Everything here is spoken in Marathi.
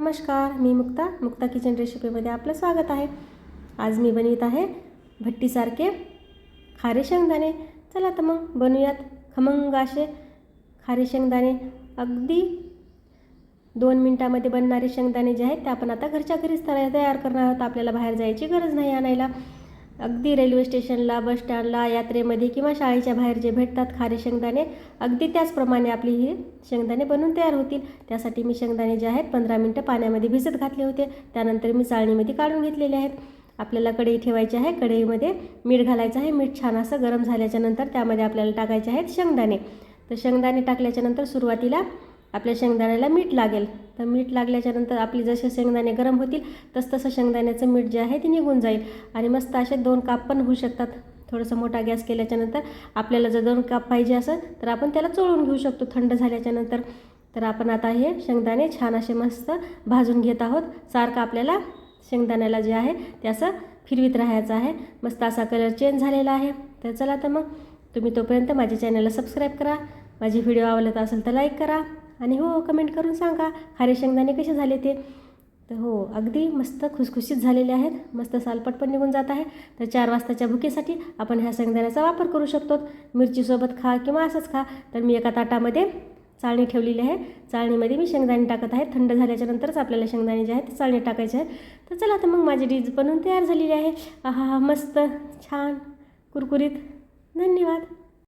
नमस्कार मी मुक्ता. मुक्ता किचन रेसिपीमध्ये आपलं स्वागत आहे. आज मी बनवित आहे भट्टीसारखे खारे शेंगदाणे. चला तर मग बनवूयात खमंग असे खारे शेंगदाणे. अगदी दोन मिनटामध्ये बनणारे शेंगदाणे जे आहेत ते आपण आता घरच्या घरीच तयार करणार आहोत. आपल्याला बाहेर जायची गरज नाही आणायला. अगदी रेल्वे स्टेशनला बस स्टँडला यात्रेमध्ये किंवा शाळेच्या बाहेर जे भेटतात खारे शेंगदाणे अगदी त्याचप्रमाणे आपली ही शेंगदाणे बनवून तयार होतील. त्यासाठी मी शेंगदाणे जे आहेत पंधरा मिनटं पाण्यामध्ये भिजत घातले होते. त्यानंतर मी चाळणीमध्ये काढून घेतलेले आहेत. आपल्याला कढई ठेवायची आहे. कढईमध्ये मीठ घालायचं आहे. मीठ छान असं गरम झाल्याच्यानंतर त्यामध्ये आपल्याला टाकायचे आहेत शेंगदाणे. तर शेंगदाणे टाकल्याच्यानंतर सुरुवातीला आपल्या शेंगदाण्याला मीठ लागेल. तर मीठ लागल्याच्यानंतर आपली जसे शेंगदाणे गरम होतील तसतसं शेंगदाण्याचं मीठ जे आहे ते निघून जाईल. आणि मस्त असे दोन काप पण होऊ शकतात. थोडंसं मोठा गॅस केल्याच्यानंतर आपल्याला जर दोन काप पाहिजे असेल तर आपण त्याला चोळून घेऊ शकतो थंड झाल्याच्यानंतर. तर आपण आता हे शेंगदाणे छान असे मस्त भाजून घेत आहोत. सारखं आपल्याला शेंगदाण्याला जे आहे ते असं फिरवीत राहायचं आहे. मस्त असा कलर चेंज झालेला आहे. तर चला तर मग तुम्ही तोपर्यंत माझ्या चॅनलला सबस्क्राईब करा. माझी व्हिडिओ आवडत असेल तर लाईक करा. आणि हो कमेंट करून सांगा खारे शेंगदाणे कसे झाले ते? तर हो अगदी मस्त खुसखुशीत झालेले आहेत. मस्त सालपट पण निघून जात आहे. तर चार वाजताच्या भुकेसाठी आपण ह्या शेंगदाण्याचा वापर करू शकतो. मिरचीसोबत खा किंवा असंच खा. तर मी एका ताटामध्ये चाळणी ठेवलेली आहे. चाळणीमध्ये मी शेंगदाणे टाकत आहे. थंड झाल्याच्यानंतरच आपल्याला शेंगदाणे जे आहेत ते चाळणी टाकायचे आहेत. तर चला तर मग माझी डीज बनवून तयार झालेली आहे. आहा हा मस्त छान कुरकुरीत. धन्यवाद.